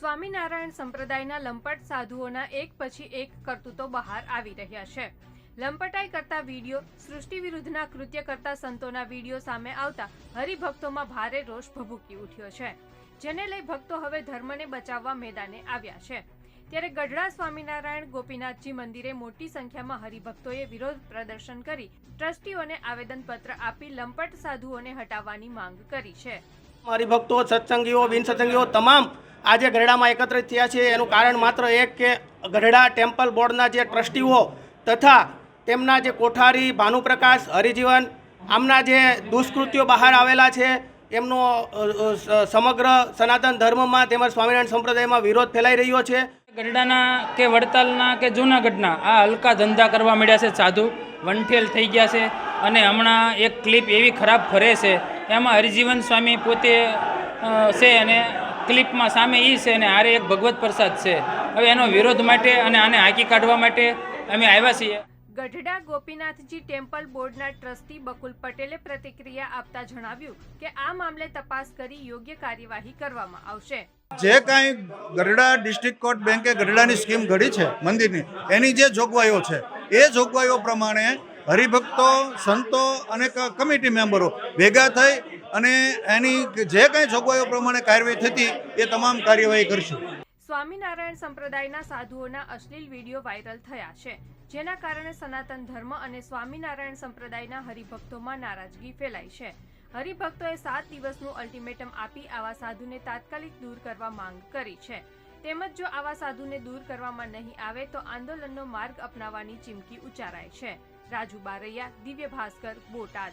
સ્વામિનારાયણ સંપ્રદાયના લંપટ સાધુઓના એક પછી એક કરતૂતો બહાર આવી રહ્યા છે. લંપટાઈ કરતા વીડિયો, સૃષ્ટિ વિરુદ્ધના કૃત્ય કરતા સંતોના વીડિયો સામે આવતા હરિભક્તોમાં ભારે રોષ ભભૂકી ઉઠ્યો છે. જેને લઈ ભક્તો હવે ધર્મને બચાવવા મેદાને આવ્યા છે. ત્યારે ગઢડા સ્વામિનારાયણ ગોપીનાથજી મંદિરે મોટી સંખ્યામાં હરિભક્તોએ વિરોધ પ્રદર્શન કરી ટ્રસ્ટીઓને આવેદનપત્ર આપી લંપટ સાધુઓને હટાવવાની માંગ કરી છે. હરિભક્તો સત્સંગીઓ, બિન સત્સંગીઓ, તમામ આજે ગઢડામાં એકત્રિત થયા છે એનું કારણ માત્ર એક કે ગઢડા ટેમ્પલ બોર્ડના જે ટ્રસ્ટીઓ તથા તેમના જે કોઠારી, ભાનુપ્રકાશ, હરિજીવન, આમના જે દુષ્કૃત્યો બહાર આવેલા છે, એમનો સમગ્ર સનાતન ધર્મમાં તેમજ સ્વામિનારાયણ સંપ્રદાયમાં વિરોધ ફેલાઈ રહ્યો છે. ગઢડાના કે વડતાલના કે જૂનાગઢના આ હલકા ધંધા કરવા મળ્યા છે સાધુ. વંઠેલ થઈ ગયા છે અને હમણાં એક ક્લિપ એવી ખરાબ ફરે છે. એમાં હરિજીવન સ્વામી પોતે છે અને ક્લિપમાં સામે એ છે અને આરે એક ભગવત પ્રસાદ છે. હવે એનો વિરોધ માટે અને આને હાંકી કાઢવા માટે અમે આવ્યા છીએ. ગઢડા ગોપીનાથજી ટેમ્પલ બોર્ડના ટ્રસ્ટી બકુલ પટેલે પ્રતિક્રિયા આપતા જણાવ્યું કે આ મામલે તપાસ કરી યોગ્ય કાર્યવાહી કરવામાં આવશે. જે કાંઈ ગઢડા ડિસ્ટ્રિક્ટ કોર્ટ બેંકે ગઢડાની સ્કીમ ઘડી છે મંદિરની એની જે જોગવાઈઓ છે એ જોગવાઈઓ પ્રમાણે હરિભક્તો સંતો અને કમિટી મેમ્બરો ભેગા થઈ અને એની જે કાંઈ જોગવાઈઓ પ્રમાણે કાર્યવાહી થતી, એ તમામ કાર્યવાહી કરશું. સ્વામિનારાયણ સંપ્રદાયના સાધુઓના અશ્લીલ વીડિયો વાયરલ થયા છે, જેના કારણે સનાતન ધર્મ અને સ્વામિનારાયણ સંપ્રદાયના હરિભક્તોમાં નારાજગી ફેલાઈ છે. હરિભક્તોએ સાત દિવસનું અલ્ટિમેટમ આપી આવા સાધુને તાત્કાલિક દૂર કરવા માંગ કરી છે. તેમજ જો આવા સાધુને દૂર કરવામાં નહીં આવે, તો આંદોલનનો માર્ગ અપનાવવાની ચીમકી ઉચ્ચારાય છે. Raju Baraiya, Divya Bhaskar, Botad.